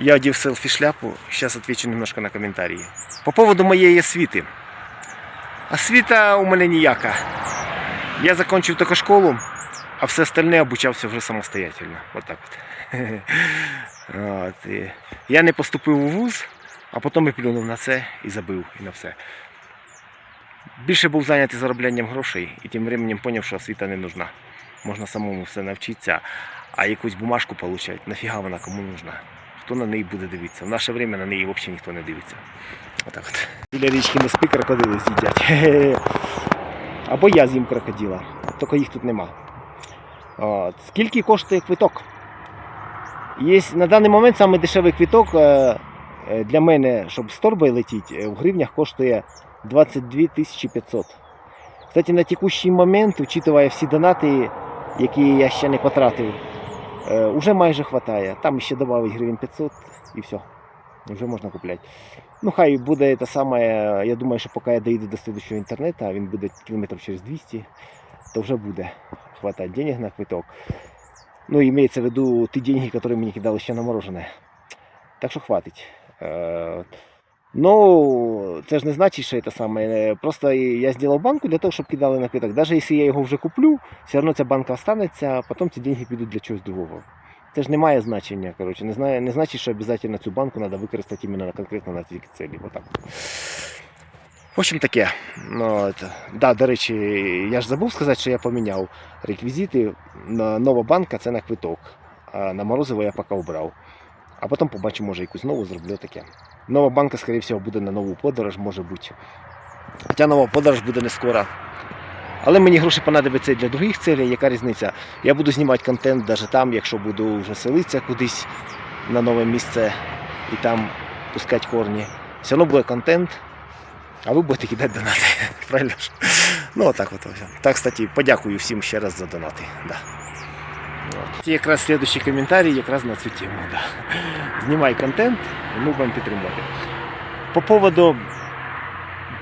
Я одел селфи-шляпу, сейчас отвечу немножко на комментарии. По поводу моей освіти. Освіта у мене ніяка. Я закончив тільки школу, а все остальне обучався вже самостоятельно. Вот так от. От. Я не поступив у вуз, а потім і плюнув на це і забив і на все. Більше був зайнятий зароблянням грошей і тим временем зрозумів, що освіта не нужна. Можна самому все навчитися, а якусь бумажку отримати, нафіга вона кому нужна? Хто на неї буде дивитися? В наше время на неї взагалі ніхто не дивиться. Отак от. Біля річки не спи, крокодили з'їдять. Або я з'їм крокодила. Тільки їх тут нема. От. Скільки коштує квиток? Є на даний момент саме дешевий квиток е, е, для мене, щоб з торбою летіти, е, в гривнях коштує 22 500. Кстати, на текущий момент, учитывая всі донати, які я ще не потратив, уже майже хватає. Там ще додавить гривень 500 і все. Вже можна купляти. Ну, хай буде те саме, я думаю, що поки я доїду до слідчого інтернету, а він буде кілометрів через 200, то вже буде хватати денег на квиток. Ну, имеется в виду ті деньги, які мені кидали ще на морожене. Так що хватить. Ну, це ж не значить, що це саме. Е, Просто я зробив банку для того, щоб кидали на квиток. Навіть якщо я його вже куплю, все одно ця банка останеться, а потім ці деньги підуть для чогось другого. Це ж не має значення. Коротше. Не, знає, не значить, що обов'язково цю банку треба використати іменно конкретно на ці цілі. Отак. В общем таке. Ну, от. Да, до речі, я ж забув сказати, що я поміняв реквізити. Нова банка це на квиток. А на морозиво я поки обрав. А потім побачу, може якусь нову зроблю таке. Нова банка, скоріше всього, буде на нову подорож, може бути. Хоча нова подорож буде не скоро. Але мені гроші понадобляться і для других цілей. Яка різниця? Я буду знімати контент навіть там, якщо буду вже селитися кудись на нове місце і там пускати корні. Все одно буде контент, а ви будете кидати донати. Правильно? Ну, отак от. Так, кстати, подякую всім ще раз за донати. Да. От. Це якраз слідчий коментарій якраз на цю тему. Да. Знімай контент, і ми будемо підтримувати. По поводу.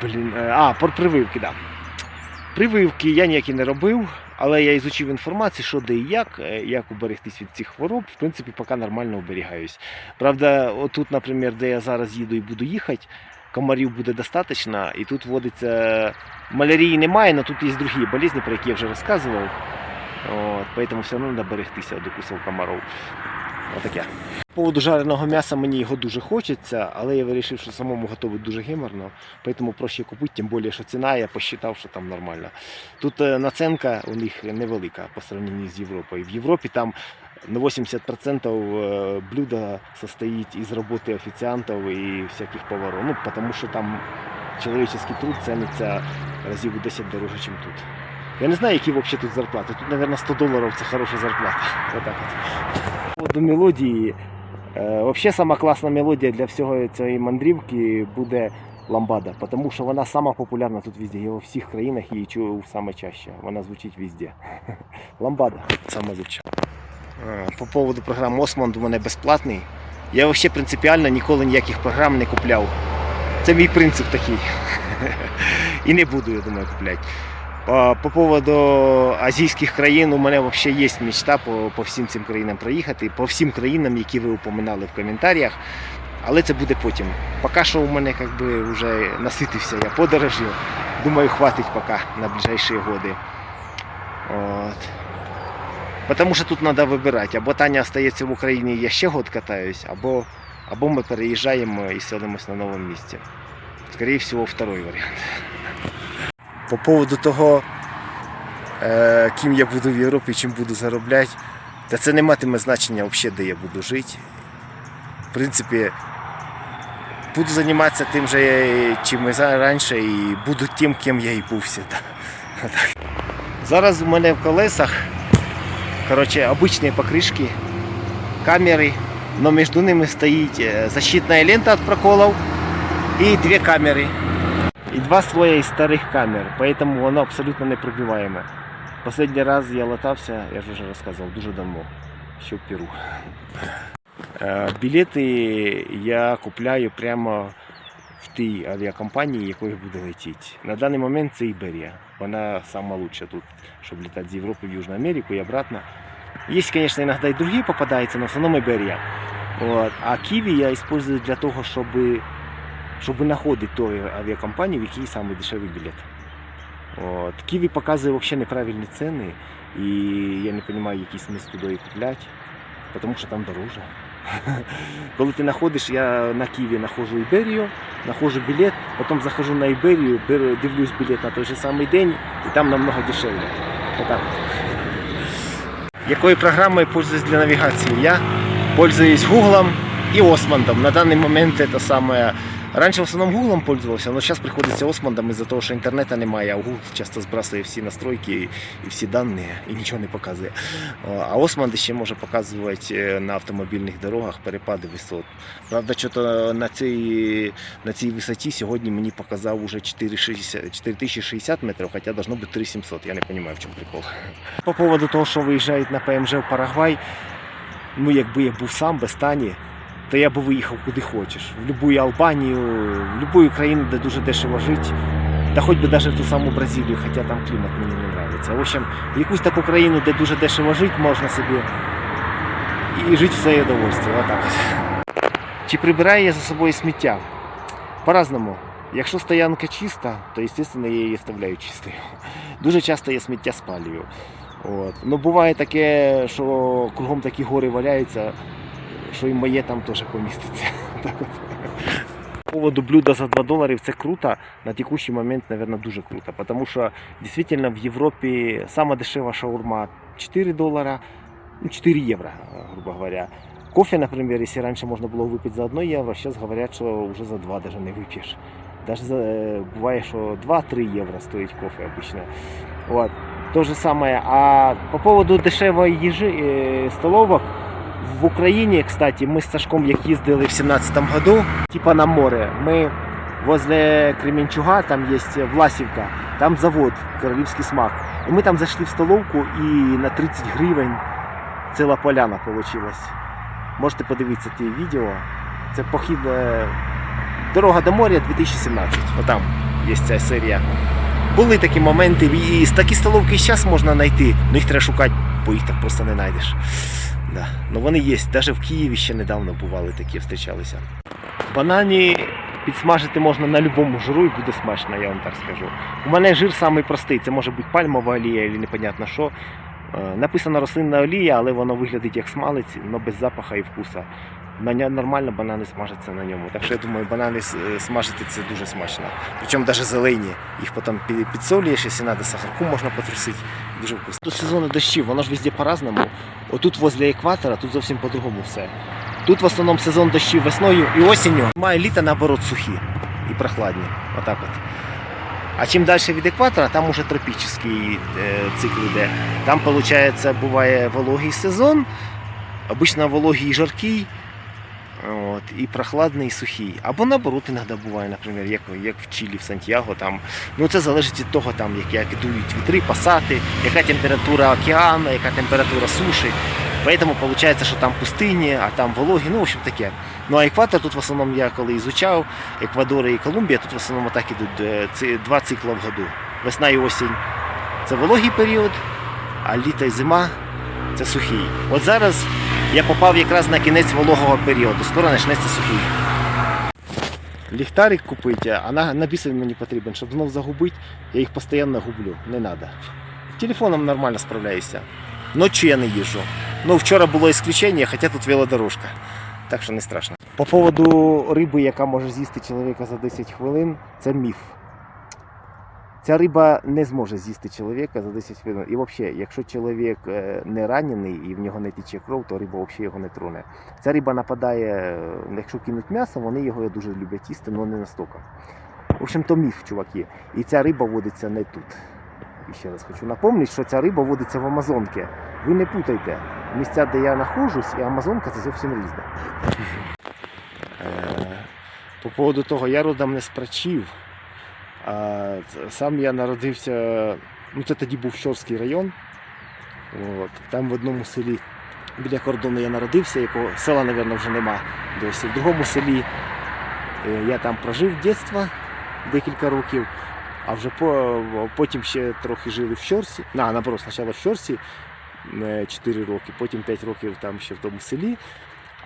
Блін, е, а, про прививки, да. Прививки я ніякі не робив, але я ізучив інформацію, що де і як, е, як уберегтись від цих хвороб. В принципі, поки нормально оберігаюсь. Правда, отут, наприклад, де я зараз їду і буду їхати, комарів буде достатньо, і тут вводиться. Малярії немає, але тут є другі болезні, про які я вже розказував. От, поэтому все одно треба берегтися від укусів комаров. Отаке. По поводу жареного м'яса мені його дуже хочеться, але я вирішив, що самому готувати дуже геморно, тому проще купити, тим більше, що ціна, я посчитав, що там нормально. Тут е, наценка у них невелика по сравнению з Європою. В Європі там на 80% е, блюда состоїть із роботи офіціантів і всяких поварів. Ну, тому що там чоловічий труд ціниться разів у 10 дороже, ніж тут. Я не знаю, які взагалі тут зарплати. Тут, мабуть, 100 доларів це хороша зарплата. Отак от. По поводу мелодії. Е, Взагалі сама класна мелодія для всього цієї мандрівки буде ламбада, тому що вона сама популярна тут везде. Я у всіх країнах її чую саме чаще. Вона звучить везде. Ламбада саме лучше. Е, По поводу програм Осмонд у мене безплатний. Я взагалі принципіально ніколи ніяких програм не купляв. Це мій принцип такий. І не буду, я думаю, купляти. По, по поводу азійських країн у мене взагалі є мечта по, по всім цим країнам проїхати, по всім країнам, які ви упоминали в коментарях. Але це буде потім. Поки що у мене як би, вже наситився я подорожю. Думаю, хватить поки на ближайші. От. Тому що тут треба вибирати. Або Таня остається в Україні, я ще год катаюсь, або, або ми переїжджаємо і селимось на новому місці. Скоріше всього, второй варіант. По поводу того, е, ким я буду в Європі, чим буду заробляти, та це не матиме значення взагалі, де я буду жити. В принципі, буду займатися тим же, чим і за- раніше, і буду тим, ким я і був завжди. Отак. Зараз у мене в колесах короче, обычные покрышки, камеры, но между ними стоит э, защитная лента от проколов и две камеры. И два слоя из старых камер, поэтому воно абсолютно непробиваемое. Последний раз я латався, я ж вже розказував, дуже давно, ще в Перу. Е, Білети я купляю прямо в тій авіакомпанії, якою буде летіти. На даний момент це Іберія. Вона лучша тут, щоб літати з Європи в Южну Америку і обратно. Есть, конечно, иногда и другие попадаются, но в основном Иберия. От. А Киви я использую для того, щоб, щоб знаходити ту авіакомпанію, в якій самий дешевий білет. От. Киви показує взагалі неправильні ціни, і я не розумію, який смисл туди купляти, тому що там дороже. Коли ти знаходиш, я на Києві знаходжу Іберію, знаходжу білет, потім заходжу на Іберію, дивлюсь білет на той же самий день, і там намного дешевле. Отак. Якою програмою пользуюсь для навігації? Я пользуюсь Гуглом и Османдом. На данный момент это самое... Раньше в основном Гуглом пользовался, но сейчас приходится Османдом из-за того, що інтернету немає, а Google часто збрасує всі настройки і всі дані і нічого не показує. А Османд ще може показувати е, на автомобільних дорогах перепади висот. Правда, що на цій, на цій висоті сьогодні мені показав уже 460 4060 метрів, хоча должно бути 3700. Я не розумію, в чому прикол. По поводу того, що виїжджають на ПМЖ в Парагвай, ну якби я був сам без Тані, то я би виїхав куди хочеш. В будь-яку Албанію, в будь-яку країну, де дуже дешево жити. Та хоч би навіть в ту саму Бразилію, хоча там клімат мені не подобається. В общем, в якусь таку країну, де дуже дешево жити, можна собі і жити в своє удовольствие. Отак. Чи прибираю я за собою сміття? По-разному. Якщо стоянка чиста, то, звісно, я її оставляю чистою. Дуже часто я сміття спалюю. От. Ну, буває таке, що кругом такі гори валяються, що і моє там теж поміститься. Так от. По поводу блюда за 2 долари це круто. На текущий момент, наверное, дуже круто. Потому що дійсно в Європі сама дешева шаурма 4 долара, ну, 4 євро, грубо говоря. Кофе, например, если раньше можно было выпить за 1 евро, сейчас говорят, что уже за 2 даже не выпьешь. Даже за, э, бывает, что 2-3 евро стоит кофе обычно. Вот. То же самое. А по поводу дешевой ежи, э, столовок, в Україні, кстати, ми з Сашком, як їздили в 17-му году, типа на море, ми возле Кременчуга, там є Власівка, там завод Королівський смак. І ми там зайшли в столовку і на 30 гривень ціла поляна вийшла. Можете подивитися ті відео. Це похід е, Дорога до моря 2017. Отам є ця серія. Були такі моменти, і такі столовки зараз можна знайти, але їх треба шукати, бо їх так просто не знайдеш. Да. Ну вони є. Навіть в Києві ще недавно бували такі, зустрічалися. Банані підсмажити можна на будь-якому жиру і буде смачно, я вам так скажу. У мене жир самий простий, це може бути пальмова олія або непонятно що. Е, Написано рослинна олія, але воно виглядить як смалець, але без запаха і вкуса. Нормально банани смажаться на ньому. Так що я думаю, банани е, смажити це дуже смачно. Причому навіть зелені. Їх потім підсолюєш, якщо треба, сахарку можна потрусити. Дуже вкусно. До сезону дощів, воно ж везде по-разному. Отут возле екватора, тут зовсім по-другому все. Тут в основному сезон дощів весною і осінню. Має літо наоборот сухі і прохладні. Отак от. А чим далі від екватора, там уже тропічний е, цикл йде. Там, виходить, буває вологий сезон, обично вологий і жаркий, от, і прохладний, і сухий. Або наоборот, іноді буває, наприклад, як, як в Чилі, в Сантьяго. Там, ну, це залежить від того, там, як, як дують вітри, пасати, яка температура океану, яка температура суші. Поэтому виходить, що там пустині, а там вологі, ну, в общем таке. Ну а екватор тут в основному я коли ізучав, Еквадор і Колумбія, тут в основному так ідуть е, ці два цикли в году. Весна і осінь це вологий період, а літо і зима це сухий. От зараз я попав якраз на кінець вологого періоду, скоро почнеться сухий. Ліхтарик купити, а на, на біса мені потрібен, щоб знов загубити, я їх постійно гублю, не треба. Телефоном нормально справляюся. Ночі я не їжджу. Ну, вчора було ісключення, хоча тут велодорожка. Так що не страшно. По поводу риби, яка може з'їсти чоловіка за 10 хвилин, це міф. Ця риба не зможе з'їсти чоловіка за 10 хвилин. І взагалі, якщо чоловік е, не ранений і в нього не тече кров, то риба взагалі його не троне. Ця риба нападає, е, якщо кинуть м'ясо, вони його дуже люблять їсти, але не настільки. В общем, то міф, чуваки. І ця риба водиться не тут. І ще раз хочу напомнити, що ця риба водиться в Амазонці. Ви не путайте. Місця, де я знаходжусь, і Амазонка це зовсім різне. Е, По поводу того, я родом не з. Сам я народився, ну це тоді був Щорський район. От, там в одному селі біля кордону я народився, якого села, мабуть, вже нема досі. В другому селі е, я там прожив дитинство декілька років, а вже по, потім ще трохи жили в Щорсі. На, наоборот, спочатку в Щорсі е, 4 роки, потім 5 років там ще в тому селі.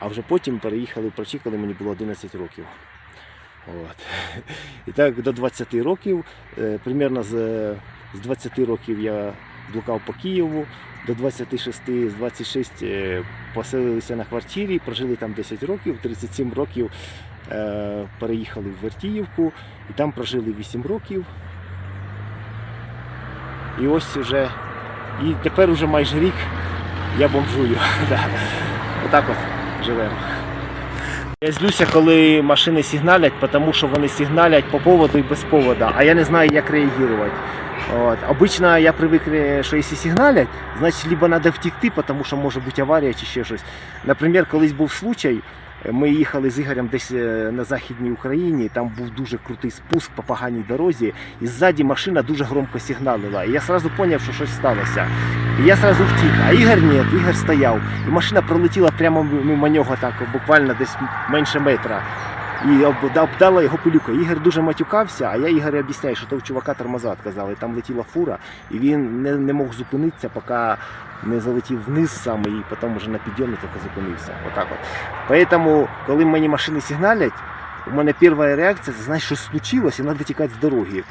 а вже потім переїхали в Прачі, коли мені було 11 років. От. І так до 20 років, е, примерно з, з 20 років я блукав по Києву, до 26, з 26 е, поселилися на квартирі, прожили там 10 років, 37 років е, переїхали в Вертіївку і там прожили 8 років. І ось вже, і тепер уже майже рік я бомжую. Отак от живемо. Я злюся, коли машини сигналять, тому що вони сигналять по поводу і без повода, а я не знаю, як реагувати. От. Обично я привик, що якщо сигналять, значить либо треба втекти, тому що може бути аварія чи ще щось. Наприклад, колись був случай, ми їхали з Ігорем десь е, на Західній Україні, там був дуже крутий спуск по поганій дорозі, і ззаді машина дуже громко сигналила. І я одразу зрозумів, що щось сталося. І я одразу втік, а Ігор ні, Ігор стояв. І машина пролетіла прямо мимо нього, так, буквально десь менше метра. І об- обдала його пилюкою. Ігор дуже матюкався, а я Ігорю об'ясняю, що то в чувака тормоза відказали. Там летіла фура, і він не, не мог зупинитися, поки не залетів вниз саме, і потім вже на підйомі тільки зупинився. Отак от. Поэтому, коли мені машини сигналять, у мене перша реакція, це знаєш, щось случилось, і треба тікати з дороги.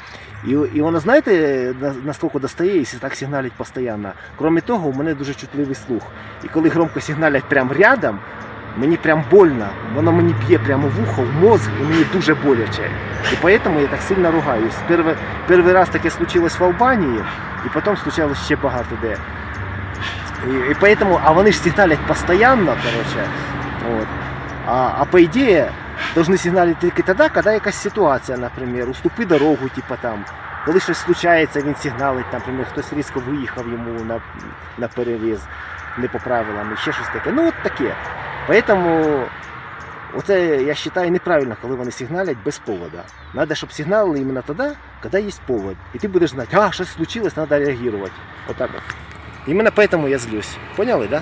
І, і вона, знаєте, на- наскільки достає, якщо так сигналять постійно. Крім того, у мене дуже чутливий слух. І коли громко сигналять прямо рядом, мені прям больно, воно мені б'є прямо в ухо, в мозг, і мені дуже боляче. І поэтому я так сильно ругаюсь. Перший, перший раз таке случилось в Албанії, і потім случалось ще багато де. І, і поэтому, а вони ж сигналять постійно, короче. От. А, а по ідеї, должны сигналити тільки тоді, коли якась ситуація, наприклад, уступи дорогу, типа там. Коли щось случається, він сигналить, наприклад, хтось різко виїхав йому на, на переріз не по правилам, і ще щось таке. Ну от таке. Поэтому оце я вважаю неправильно, коли вони сигналять без повода. Надо, щоб сигналили іменно тоді, коли є повод. І ти будеш знати, а, щось случилось, треба реагувати. Отак от. Іменно поэтому я злюсь. Поняли, да?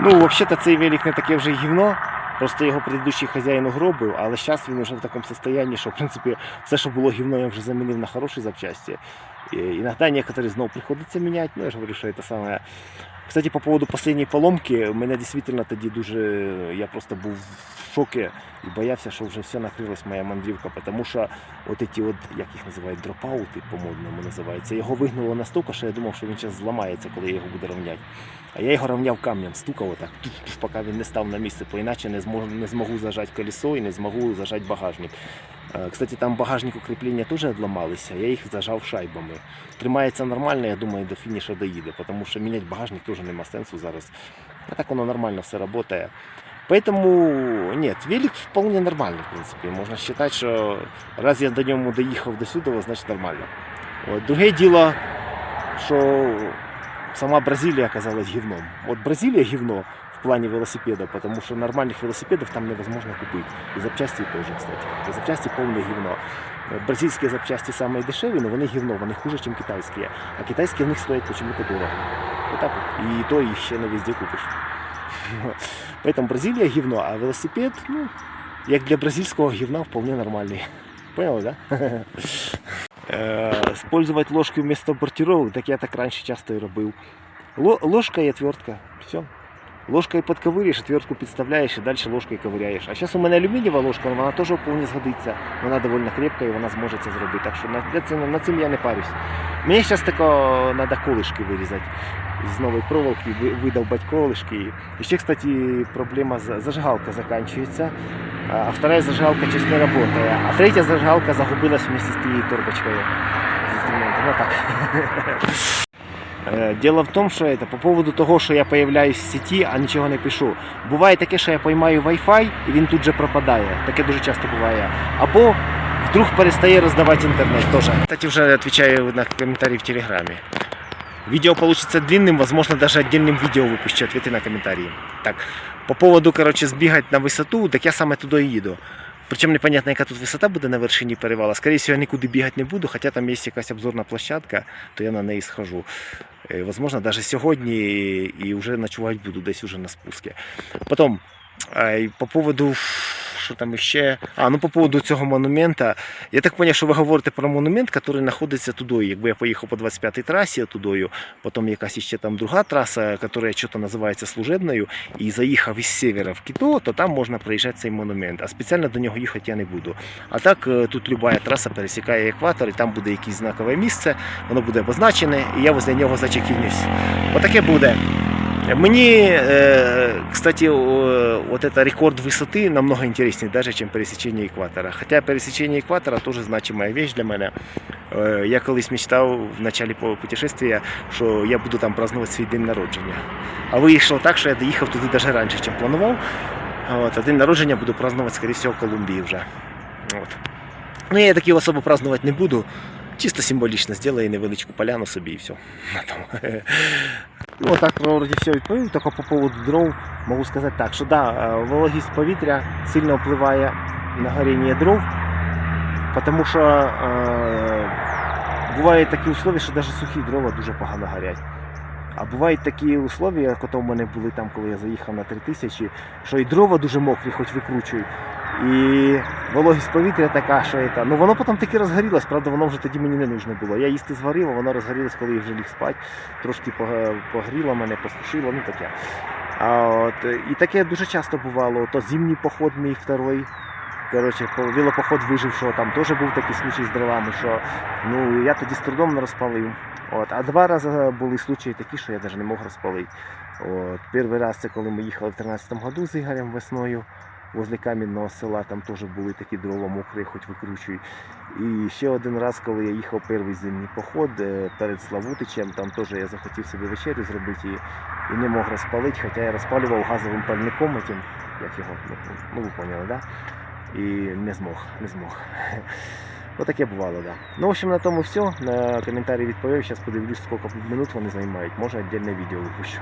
Ну, взагалі-то цей велик не таке вже й гівно. Просто його предыдущий хазяїн угробив, але зараз він вже в такому стані, що в принципі все, що було гівно, я вже замінив на хороші запчасті. І іноді некоторі знову приходиться міняти. Ну, я ж говорю, що це саме. Кстати, по поводу последней поломки, мене дійсно тоді дуже. Я просто був в шокі і боявся, що вже все накрилась моя мандрівка, тому що от ці от, як їх називають, дропаути, по-модному називається, його вигнуло настільки, що я думав, що він зараз зламається, коли я його буду рівняти. А я його рівняв камнем, стукав отак, поки він не став на місце, бо іначе не зможу, не змогу зажати колесо і не змогу зажати багажник. Е, Кстати, там багажник укріплення теж відламалися, я їх зажав шайбами. Тримається нормально, я думаю, до фінішу доїде, тому що міняти багажник теж нема сенсу зараз. А так воно нормально все работає. Поэтому нет, велик вполне нормальный, в принципе. Можно считать, что раз я до ньому доїхав до сюди, значить нормально. От. Друге діло, що сама Бразилія оказалась гівном. От Бразилія гівно в плані велосипедів, тому що нормальних велосипедів там невозможно купити. І запчасті теж, кстати. І запчасті повне гівно. Бразильські запчасті самі дешеві, але вони гівно, вони хуже, ніж китайські. А китайські в них стоять почему-то дорого. Отак от. І то їх ще не везде купиш. Поэтому Бразилия гівно, а велосипед, ну, як для бразильського гівна, вполне нормальний. Понял, да? Э, Использовать ложки вместо бортировок, так я так раньше часто и робив. Ложка и отвертка. Все. Ложкою подковыряешь, отвертку підставляєш і далі ложкою ковиряєш. А зараз у мене алюмінієва ложка, вона теж вполне згодиться. Вона доволі крепка і вона зможе це зробити. Так що на, цим, на цим я не парюсь. Мені зараз тако треба колишки вирізати з нової проволоки, ви- видовбати колишки. І ще, кстати, проблема з- зажигалка закінчується. А вторая зажигалка честь не работает. А третья зажигалка загубилась вместе с тією торбочкою з інструментом. Ну так. Е, Дело в тому, що это, по поводу того, що я появляюсь в сеті, а нічого не пишу. Буває таке, що я поймаю Wi-Fi і він тут же пропадає. Таке дуже часто буває. Або вдруг перестає роздавати інтернет теж. Кстати, вже відповідаю на коментарі в Телеграмі. Видео получится длинным, возможно, даже отдельным видео выпущу ответы на комментарии. Так, по поводу, короче, збігати на висоту, так я саме туди і їду. Причому непонятно, яка тут висота буде на вершині перевала. Скоріше всього, я нікуди бігати не буду, хоча там є якась обзорна площадка, то я на неї схожу. Е, Возможно, навіть сьогодні і вже ночувати буду десь уже на спуску. Потім, е, по поводу що там іще. А, ну по поводу цього монумента. Я так зрозумів, що ви говорите про монумент, який знаходиться тудою. Якби я поїхав по 25-й трасі тудою, потім якась іще там друга траса, яка щось називається служебною, і заїхав із севера в Кіто, то там можна проїжджати цей монумент. А спеціально до нього їхати я не буду. А так е, тут люба траса пересікає екватор, і там буде якесь знакове місце, воно буде обозначене, і я возле нього зачекінюсь. Отаке буде. Мені, е, кстати, о, вот это рекорд высоты намного интереснее даже, чем пересечение экватора. Хотя пересечение экватора тоже значимая вещь для мене. Е, Я колись мечтав в начале по- путешествия, що я буду там празднувати свій день народження. А вийшло так, що я доїхав туди навіть раніше, ніж планував. От, а день народження буду празднувати, скоріше всього, в Колумбії вже. От. Ну, я такі особо празднувати не буду. Чисто символічно зробили невеличку поляну собі і все. Ну, так вроді все відповів, тільки по поводу дров можу сказати так, що да, е, вологість повітря сильно впливає на горіння дров, тому що е, бувають такі условия, що навіть сухі дрова дуже погано горять. А бувають такі условия, як ото в мене були там, коли я заїхав на 3000, що і дрова дуже мокрі, хоч викручуй. І вологість повітря така, що це. Ну воно потім таки розгорілось, правда, воно вже тоді мені не нужно було. Я їсти зварив, а воно розгорілось, коли я вже ліг спати. Трошки погріло мене, посушило, ну таке. А от, і таке дуже часто бувало. То зимній поход мій второй. Коротше, велопоход вижив, що там теж був такий случай з дровами, що ну, я тоді з трудом не розпалив. От, а два рази були случаї такі, що я навіть не мог розпалити. От, перший раз це коли ми їхали в 13-му году з Ігорем весною возле кам'яного села, там теж були такі дрова мокрі, хоч викручуй. І ще один раз, коли я їхав перший зимній поход е, перед Славутичем, там теж я захотів собі вечерю зробити і, і не мог розпалити, хоча я розпалював газовим пальником, як його, ну, ну ви поняли, да? І не змог, не змог. Отаке бувало, да. Ну, в общем, на тому все. На коментарі відповів. Зараз подивлюсь, скільки минут вони займають. Може, віддільне відео випущу.